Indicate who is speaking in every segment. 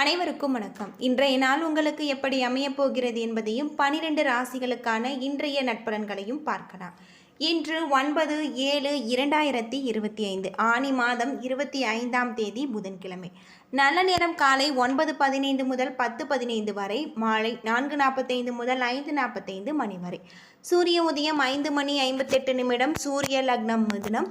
Speaker 1: அனைவருக்கும் வணக்கம். இன்றைய நாள் உங்களுக்கு எப்படி அமையப் போகிறது என்பதையும் பனிரெண்டு ராசிகளுக்கான இன்றைய நட்பலன்களையும் பார்க்கலாம். இன்று ஒன்பது ஏழு இரண்டாயிரத்தி இருபத்தி ஐந்து ஆனி மாதம் இருபத்தி ஐந்தாம் தேதி புதன்கிழமை. நல்ல நேரம் காலை ஒன்பது பதினைந்து முதல் பத்து பதினைந்து வரை மாலை நான்கு நாற்பத்தைந்து முதல் ஐந்து நாற்பத்தைந்து மணி வரை. சூரிய உதயம் ஐந்து மணி ஐம்பத்தெட்டு நிமிடம் சூரிய லக்னம் மிதுனம்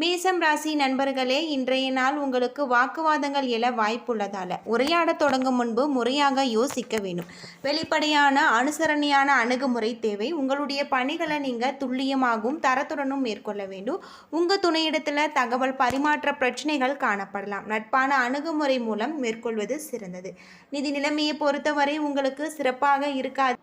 Speaker 1: மேசம் ராசி நண்பர்களே இன்றைய நாள் உங்களுக்கு வாக்குவாதங்கள் எழ வாய்ப்புள்ளதால உரையாட தொடங்கும் முன்பு முறையாக யோசிக்க வேணும் வெளிப்படையான அனுசரணையான அணுகுமுறை தேவை. உங்களுடைய பணிகளை நீங்கள் துல்லியமாகவும் தரத்துடனும் மேற்கொள்ள வேண்டும். உங்கள் துணையிடத்தில் தகவல் பரிமாற்ற பிரச்சனைகள் காணப்படலாம். நட்பான அணுகுமுறை மூலம் மேற்கொள்வது சிறந்தது. நிதி நிலைமையை பொறுத்தவரை உங்களுக்கு சிறப்பாக இருக்காது.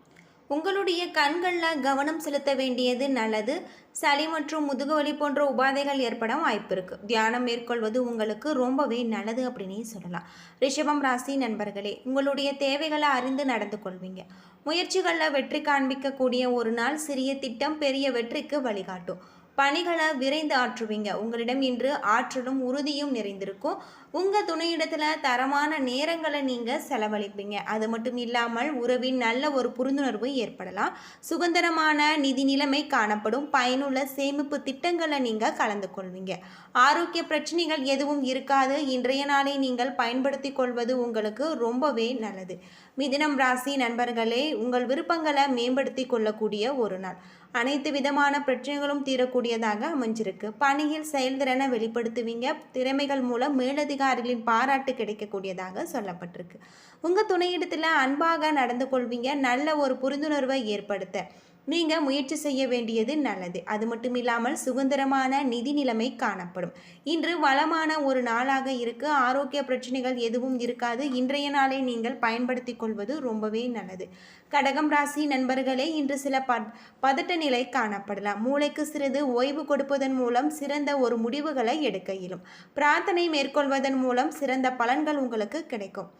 Speaker 1: உங்களுடைய கண்களில் கவனம் செலுத்த வேண்டியது நல்லது. சளி மற்றும் முதுகுவலி போன்ற உபாதைகள் ஏற்பட வாய்ப்பு இருக்குது தியானம் மேற்கொள்வது உங்களுக்கு ரொம்பவே நல்லது அப்படின்னே சொல்லலாம். ரிஷபம் ராசி நண்பர்களே உங்களுடைய தேவைகளை அறிந்து நடந்து கொள்வீங்க. முயற்சிகளில் வெற்றி காண்பிக்கக்கூடிய ஒரு நாள் சிறிய திட்டம் பெரிய வெற்றிக்கு வழிகாட்டும். பணிகளை விரைந்து ஆற்றுவீங்க. உங்களிடம் இன்று ஆற்றலும் உறுதியும் நிறைந்திருக்கும். உங்கள் துணையிடத்தில் தரமான நேரங்களை நீங்கள் செலவழிப்பீங்க. அது மட்டும் இல்லாமல் உறவின் நல்ல ஒரு புரிந்துணர்வு ஏற்படலாம். சுதந்திரமான நிதி நிலைமை காணப்படும். பயனுள்ள சேமிப்பு திட்டங்களை நீங்கள் கலந்து கொள்வீங்க. ஆரோக்கிய பிரச்சனைகள் எதுவும் இருக்காது. இன்றைய நாளை நீங்கள் பயன்படுத்தி கொள்வது உங்களுக்கு ரொம்பவே நல்லது. மிதினம் ராசி நண்பர்களே உங்கள் விருப்பங்களை மேம்படுத்தி கொள்ளக்கூடிய ஒரு நாள். அனைத்து விதமான பிரச்சனைகளும் தீரக்கூடியதாக அமைஞ்சிருக்கு. பணியில் செயல்திறனை வெளிப்படுத்துவீங்க. திறமைகள் மூலம் மேலதிகாரிகளின் பாராட்டு கிடைக்கக்கூடியதாக சொல்லப்பட்டிருக்கு. உங்கள் துணையிடத்தில் அன்பாக நடந்து கொள்வீங்க. நல்ல ஒரு புரிந்துணர்வை ஏற்படுத்த நீங்கள் முயற்சி செய்ய வேண்டியது நல்லது. அது மட்டும் இல்லாமல் சுதந்திரமான நிதி நிலைமை காணப்படும். இன்று வளமான ஒரு நாளாக இருக்கு. ஆரோக்கிய பிரச்சனைகள் எதுவும் இருக்காது. இன்றைய நாளை நீங்கள் பயன்படுத்தி கொள்வது ரொம்பவே நல்லது. கடகம் ராசி நண்பர்களே இன்று சில ப பதட்ட நிலை காணப்படலாம். மூளைக்கு சிறிது ஓய்வு கொடுப்பதன் மூலம் சிறந்த ஒரு முடிவுகளை எடுக்க இயலும். பிரார்த்தனை மேற்கொள்வதன் மூலம் சிறந்த பலன்கள் உங்களுக்கு கிடைக்கும்.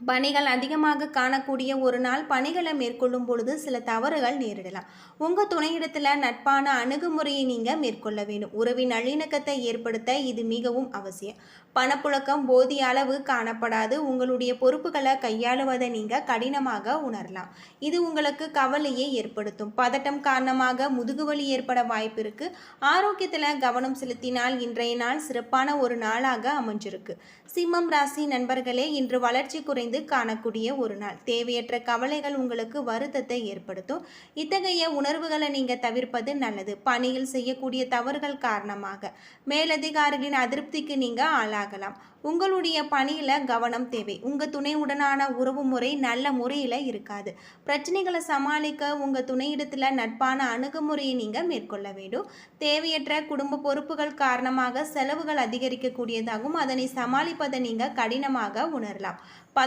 Speaker 1: பணிகள் அதிகமாக காணக்கூடிய ஒரு நாள் பணிகளை மேற்கொள்ளும் பொழுது சில தவறுகள் நேரிடலாம். உங்கள் துணையிடத்தில் நட்பான அணுகுமுறையை நீங்கள் மேற்கொள்ள வேண்டும். உறவின் நல்லிணக்கத்தை ஏற்படுத்த இது மிகவும் அவசியம். பணப்புழக்கம் போதிய அளவு காணப்படாது. உங்களுடைய பொறுப்புகளை கையாளுவதை நீங்கள் கடினமாக உணரலாம். இது உங்களுக்கு கவலையை ஏற்படுத்தும். பதட்டம் காரணமாக முதுகுவலி ஏற்பட வாய்ப்பு இருக்குது ஆரோக்கியத்தில் கவனம் செலுத்தினால் இன்றைய நாள் சிறப்பான ஒரு நாளாக அமைஞ்சிருக்கு. சிம்மம் ராசி நண்பர்களே இன்று வளர்ச்சி குறைந்து காணக்கூடிய ஒரு நாள். தேவையற்ற கவலைகள் உங்களுக்கு வருத்தத்தை ஏற்படுத்தும். இத்தகைய உணர்வுகளை நீங்கள் தவிர்ப்பது நல்லது. பணியில் செய்யக்கூடிய தவறுகள் காரணமாக. மேலதிகாரிகளின் அதிருப்திக்கு நீங்கள் ஆளாகலாம். உங்களுடைய பணியில் கவனம் தேவை. உங்கள் துணையுடனான உறவு முறை நல்ல முறையில் இருக்காது. பிரச்சனைகளை சமாளிக்க உங்கள் துணையிடத்தில் நட்பான அணுகுமுறையை நீங்கள் மேற்கொள்ள வேண்டும். தேவையற்ற குடும்ப பொறுப்புகள் காரணமாக செலவுகள் அதிகரிக்கக்கூடியதாகவும் அதனை சமாளிப்பதை நீங்கள் கடினமாக உணரலாம்.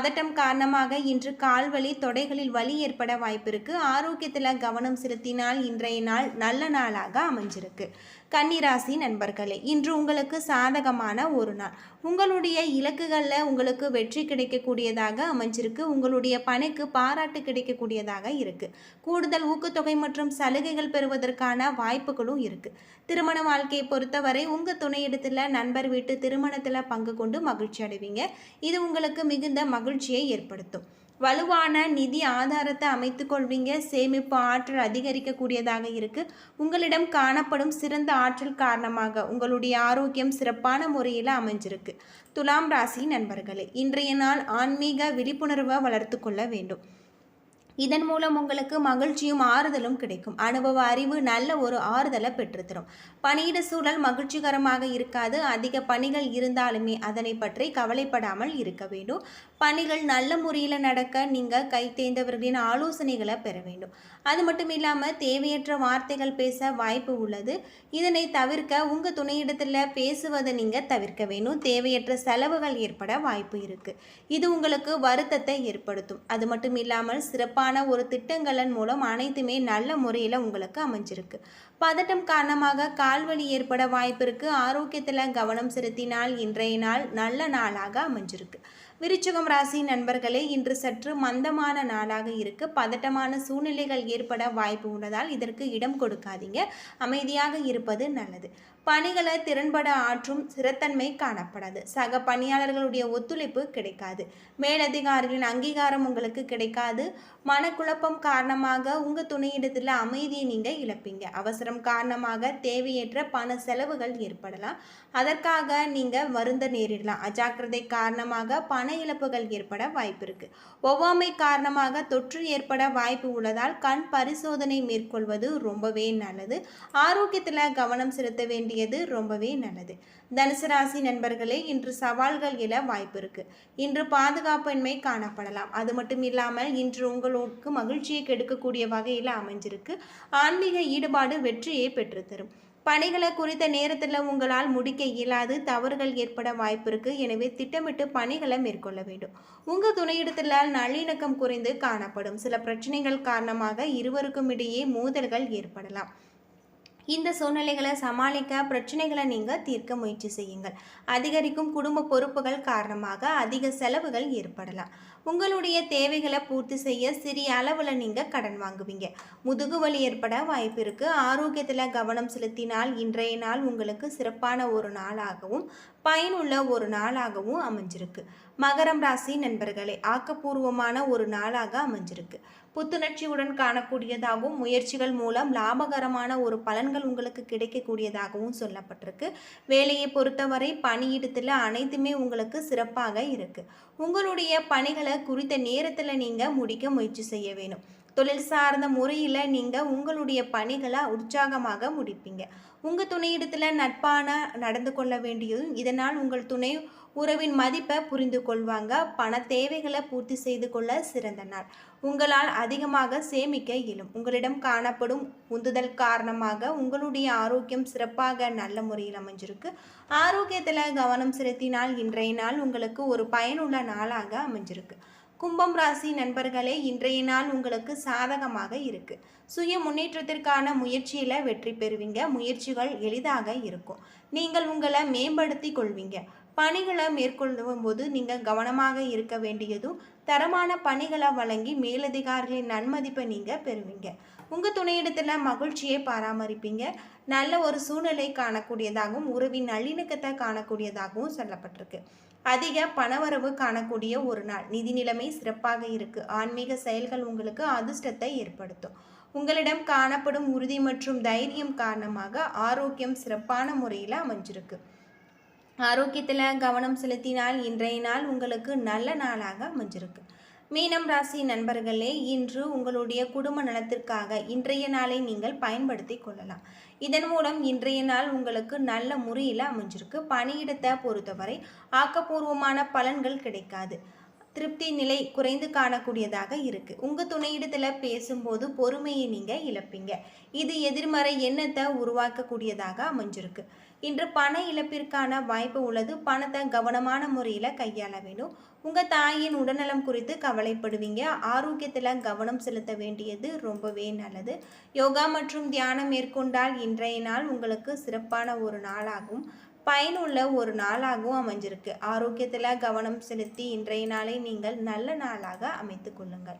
Speaker 1: பதட்டம் காரணமாக இன்று கால்வலி தொடைகளில் வலி ஏற்பட வாய்ப்பிருக்கு. ஆரோக்கியத்தில் கவனம் செலுத்தினால் இன்றைய நாள் நல்ல நாளாக அமைஞ்சிருக்கு. கன்னிராசி நண்பர்களே இன்று உங்களுக்கு சாதகமான ஒரு நாள். உங்களுடைய இலக்குகளில் உங்களுக்கு வெற்றி கிடைக்கக்கூடியதாக அமைஞ்சிருக்கு. உங்களுடைய பணிக்கு பாராட்டு கிடைக்கக்கூடியதாக இருக்குது கூடுதல் ஊக்கத்தொகை மற்றும் சலுகைகள் பெறுவதற்கான வாய்ப்புகளும் இருக்குது திருமண வாழ்க்கையை பொறுத்தவரை உங்கள் துணையிடத்தில் நண்பர் வீட்டு திருமணத்தில் பங்கு கொண்டு மகிழ்ச்சி அடைவீங்க. இது உங்களுக்கு மிகுந்த மகிழ்ச்சியை ஏற்படுத்தும். வலுவான நிதி ஆதாரத்தை அமைத்து கொள்வீங்க. சேமிப்பு ஆற்றல் அதிகரிக்கக்கூடியதாக இருக்கு. உங்களிடம் காணப்படும் சிறந்த ஆற்றல் காரணமாக உங்களுடைய ஆரோக்கியம் சிறப்பான முறையில் அமைஞ்சிருக்கு. துலாம் ராசி நண்பர்களே இன்றைய நாள் ஆன்மீக விழிப்புணர்வை வளர்த்து கொள்ள வேண்டும். இதன் மூலம் உங்களுக்கு மகிழ்ச்சியும் ஆறுதலும் கிடைக்கும். அனுபவ அறிவு நல்ல ஒரு ஆறுதலை பெற்றுத்தரும். பணியிட சூழல் மகிழ்ச்சிகரமாக இருக்காது. அதிக பணிகள் இருந்தாலுமே அதனை பற்றி கவலைப்படாமல் இருக்க வேண்டும். பணிகள் நல்ல முறையில் நடக்க நீங்கள் கை தேர்ந்தவர்களின் ஆலோசனைகளை பெற வேண்டும். அது மட்டும் இல்லாமல் தேவையற்ற வார்த்தைகள் பேச வாய்ப்பு உள்ளது. இதனை தவிர்க்க உங்கள் துணையிடத்தில் பேசுவதை நீங்கள் தவிர்க்க வேணும் தேவையற்ற செலவுகள் ஏற்பட வாய்ப்பு இருக்குது இது உங்களுக்கு வருத்தத்தை ஏற்படுத்தும். அது மட்டும் இல்லாமல் சிறப்பான ஒரு திட்டங்களின் மூலம் அனைத்துமே நல்ல முறையில் உங்களுக்கு அமைஞ்சிருக்கு. பதட்டம் காரணமாக கால்வலி ஏற்பட வாய்ப்பு இருக்குது ஆரோக்கியத்தில் கவனம் செலுத்தினால் இன்றைய நாள் நல்ல நாளாக அமைஞ்சிருக்கு. விருச்சகம் ராசி நண்பர்களே இன்று சற்று மந்தமான நாளாக இருக்கு. பதட்டமான சூழ்நிலைகள் ஏற்பட வாய்ப்பு உள்ளதால் இதற்கு இடம் கொடுக்காதீங்க. அமைதியாக இருப்பது நல்லது. பணிகளை திறன்பட ஆற்றும் சிறத்தன்மை காணப்படாது. சக பணியாளர்களுடைய ஒத்துழைப்பு கிடைக்காது. மேலதிகாரிகளின் அங்கீகாரம் உங்களுக்கு கிடைக்காது. மனக்குழப்பம் காரணமாக உங்கள் துணையிடத்தில் அமைதியை நீங்கள் இழப்பீங்க. அவசரம் காரணமாக தேவையற்ற பண செலவுகள் ஏற்படலாம். அதற்காக நீங்கள் வருந்த நேரிடலாம். அஜாக்கிரதை காரணமாக பண இழப்புகள் ஏற்பட வாய்ப்பு இருக்குது ஒவ்வாமை காரணமாக தொற்று ஏற்பட வாய்ப்பு உள்ளதால் கண் பரிசோதனை மேற்கொள்வது ரொம்பவே நல்லது. ஆரோக்கியத்தில் கவனம் செலுத்த வேண்டும் வேண்டியது ரொம்பவே நல்லது. தனுசு ராசி நண்பர்களே இன்று சவால்கள் எழ வாய்ப்பு இருக்கு. இன்று பாதுகாப்பின்மை காணப்படலாம். அது மட்டும் இல்லாமல் இன்று உங்களுக்கு மகிழ்ச்சியை கெடுக்கக்கூடிய வகையில் அமைஞ்சிருக்கு. ஆன்மீக ஈடுபாடு வெற்றியை பெற்றுத்தரும். பணிகளை குறித்த நேரத்தில் உங்களால் முடிக்க இயலாது தவறுகள் ஏற்பட வாய்ப்பு இருக்கு. எனவே திட்டமிட்டு பணிகளை மேற்கொள்ள வேண்டும். உங்கள் துணையிடத்தில் நல்லிணக்கம் குறைந்து காணப்படும். சில பிரச்சனைகள் காரணமாக இருவருக்கும் இடையே மோதல்கள் ஏற்படலாம். இந்த சூழ்நிலைகளை சமாளிக்க பிரச்சனைகளை நீங்கள் தீர்க்க முயற்சி செய்யுங்கள். அதிகரிக்கும் குடும்ப பொறுப்புகள் காரணமாக அதிக செலவுகள் ஏற்படலாம். உங்களுடைய தேவைகளை பூர்த்தி செய்ய சிறிய அளவில் நீங்கள் கடன் வாங்குவீங்க. முதுகு வலி ஏற்பட வாய்ப்பு இருக்குது ஆரோக்கியத்தில் கவனம் செலுத்தினால் இன்றைய நாள் உங்களுக்கு சிறப்பான ஒரு நாளாகவும் பயனுள்ள ஒரு நாளாகவும் அமைஞ்சிருக்கு. மகரம் ராசி நண்பர்களே ஆக்கப்பூர்வமான ஒரு நாளாக அமைஞ்சிருக்கு. புத்துணர்ச்சியுடன் காணக்கூடியதாகவும் முயற்சிகள் மூலம் லாபகரமான ஒரு பலன்கள் உங்களுக்கு கிடைக்கக்கூடியதாகவும் சொல்லப்பட்டிருக்கு. வேலையை பொறுத்தவரை பணியிடத்தில் அனைத்துமே உங்களுக்கு சிறப்பாக இருக்கு. உங்களுடைய பணிகளை குறித்த நேரத்தில் நீங்கள் முடிக்க முயற்சி செய்ய வேணும். தொழில் சார்ந்த முறையில் நீங்கள் உங்களுடைய பணிகளை உற்சாகமாக முடிப்பீங்க. உங்கள் துணையிடத்தில் நட்பான நடந்து கொள்ள வேண்டியதும் இதனால் உங்கள் துணை உறவின் மதிப்பை புரிந்து கொள்வாங்க. பண தேவைகளை பூர்த்தி செய்து கொள்ள சிறந்த நாள். உங்களால் அதிகமாக சேமிக்க இயலும். உங்களிடம் காணப்படும் உந்துதல் காரணமாக உங்களுடைய ஆரோக்கியம் சிறப்பாக நல்ல முறையில் அமைஞ்சிருக்கு. ஆரோக்கியத்தில் கவனம் செலுத்தினால் இன்றைய நாள் உங்களுக்கு ஒரு பயனுள்ள நாளாக அமைஞ்சிருக்கு. கும்பம் ராசி நண்பர்களே இன்றைய நாள் உங்களுக்கு சாதகமாக இருக்கு. சுய முன்னேற்றத்திற்கான முயற்சியில் வெற்றி பெறுவீங்க. முயற்சிகள் எளிதாக இருக்கும். நீங்கள் உங்களை மேம்படுத்தி கொள்வீங்க. பணிகளை மேற்கொள்ளும் போது நீங்கள் கவனமாக இருக்க வேண்டியதும் தரமான பணிகளை வழங்கி மேலதிகாரிகளின் நன்மதிப்பை நீங்கள் பெறுவீங்க. உங்கள் துணையிடத்தில் மகிழ்ச்சியை பராமரிப்பீங்க. நல்ல ஒரு சூழ்நிலை காணக்கூடியதாகவும் உறவின் நல்லிணக்கத்தை காணக்கூடியதாகவும் சொல்லப்பட்டிருக்கு. அதிக பணவரவு காணக்கூடிய ஒரு நாள். நிதி நிலைமை சிறப்பாக இருக்கு. ஆன்மீக செயல்கள் உங்களுக்கு அதிர்ஷ்டத்தை ஏற்படுத்தும். உங்களிடம் காணப்படும் உறுதி மற்றும் தைரியம் காரணமாக ஆரோக்கியம் சிறப்பான முறையில் அமைஞ்சிருக்கு. ஆரோக்கியத்தில் கவனம் செலுத்தினால் இன்றைய நாள் உங்களுக்கு நல்ல நாளாக அமைஞ்சிருக்கு. மீனம் ராசி நண்பர்களே இன்று உங்களுடைய குடும்ப நலத்திற்காக இன்றைய நாளை நீங்கள் பயன்படுத்தி கொள்ளலாம். இதன் மூலம் இன்றைய நாள் உங்களுக்கு நல்ல முறையில் அமைஞ்சிருக்கு. பணியிடத்தை பொறுத்தவரை ஆக்கப்பூர்வமான பலன்கள் கிடைக்காது. திருப்தி நிலை குறைந்து காணக்கூடியதாக இருக்கு. உங்க துணையிடத்துல பேசும்போது பொறுமையை நீங்க இழப்பீங்க. இது எதிர்மறை எண்ணத்தை உருவாக்கக்கூடியதாக அமைஞ்சிருக்கு. இன்று பண இழப்பிற்கான வாய்ப்பு உள்ளது. பணத்தை கவனமான முறையில் கையாள வேண்டும். உங்கள் தாயின் உடல்நலம் குறித்து கவலைப்படுவீங்க. ஆரோக்கியத்தில் கவனம் செலுத்த வேண்டியது ரொம்பவே நல்லது. யோகா மற்றும் தியானம் மேற்கொண்டால் இன்றைய நாள் உங்களுக்கு சிறப்பான ஒரு நாளாகும். பயனுள்ள ஒரு நாளாகவும் அமைஞ்சிருக்கு. ஆரோக்கியத்தில் கவனம் செலுத்தி இன்றைய நாளை நீங்கள் நல்ல நாளாக அமைத்து கொள்ளுங்கள்.